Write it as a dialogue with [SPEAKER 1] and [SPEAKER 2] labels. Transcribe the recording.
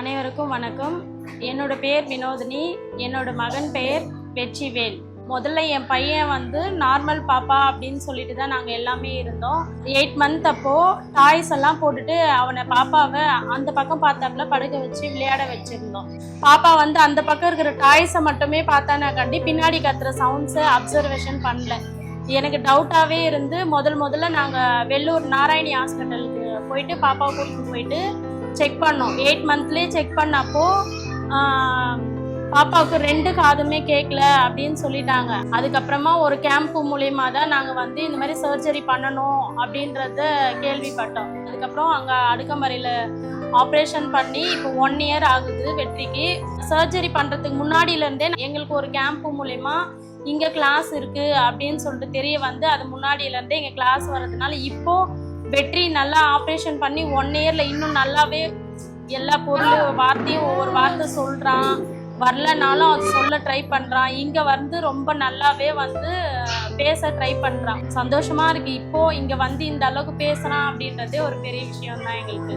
[SPEAKER 1] அனைவருக்கும் வணக்கம். என்னோட பேர் வினோதினி. என்னோட மகன் பெயர் வெற்றிவேல். முதல்ல என் பையன் வந்து நார்மல் பாப்பா அப்படின்னு சொல்லிட்டு தான் நாங்கள் எல்லாமே இருந்தோம். எயிட் மந்த் அப்போது டாய்ஸ் எல்லாம் போட்டுட்டு அவனை பாப்பாவை அந்த பக்கம் பார்த்தாப்புல படுக்க வச்சு விளையாட வச்சுருந்தோம். பாப்பா வந்து அந்த பக்கம் இருக்கிற டாய்ஸை மட்டுமே பார்த்தானா கண்டி பின்னாடி கத்துற சவுண்ட்ஸை அப்சர்வேஷன் பண்ணல. எனக்கு டவுட்டாகவே இருந்து முதல் முதல்ல நாங்கள் வெள்ளூர் நாராயணி ஹாஸ்பிட்டலுக்கு போயிட்டு பாப்பாவை கூட்டிகிட்டு போயிட்டு செக் பண்ணோம். எயிட் மந்த்லேயே செக் பண்ணப்போ பாப்பாவுக்கு ரெண்டு காதுமே கேட்கல அப்படின்னு சொல்லிட்டாங்க. அதுக்கப்புறமா ஒரு கேம்ப் மூலியமா தான் நாங்கள் வந்து இந்த மாதிரி சர்ஜரி பண்ணணும் அப்படின்றத கேள்விப்பட்டோம். அதுக்கப்புறம் அங்கே அடுக்கமறையில் ஆப்ரேஷன் பண்ணி இப்போ ஒன் இயர் ஆகுது வெற்றிக்கு. சர்ஜரி பண்ணுறதுக்கு முன்னாடியிலேருந்தே எங்களுக்கு ஒரு கேம்ப் மூலிமா இங்கே கிளாஸ் இருக்குது அப்படின்னு சொல்லிட்டு தெரிய வந்து அது முன்னாடியிலேருந்தே எங்கள் கிளாஸ் வர்றதுனால இப்போது வெற்றி நல்லா ஆப்ரேஷன் பண்ணி ஒன் இயரில் இன்னும் நல்லாவே எல்லா பொருள் வார்த்தையும் ஒவ்வொரு வார்த்தை சொல்கிறான் வரலனாலும் அது சொல்ல ட்ரை பண்ணுறான் இங்கே வந்து ரொம்ப நல்லாவே வந்து பேச ட்ரை பண்ணுறான் சந்தோஷமாக இருக்குது இப்போ இங்கே வந்து இந்த அளவுக்கு பேசுகிறான் அப்படின்றதே ஒரு பெரிய விஷயம் தான் எங்களுக்கு.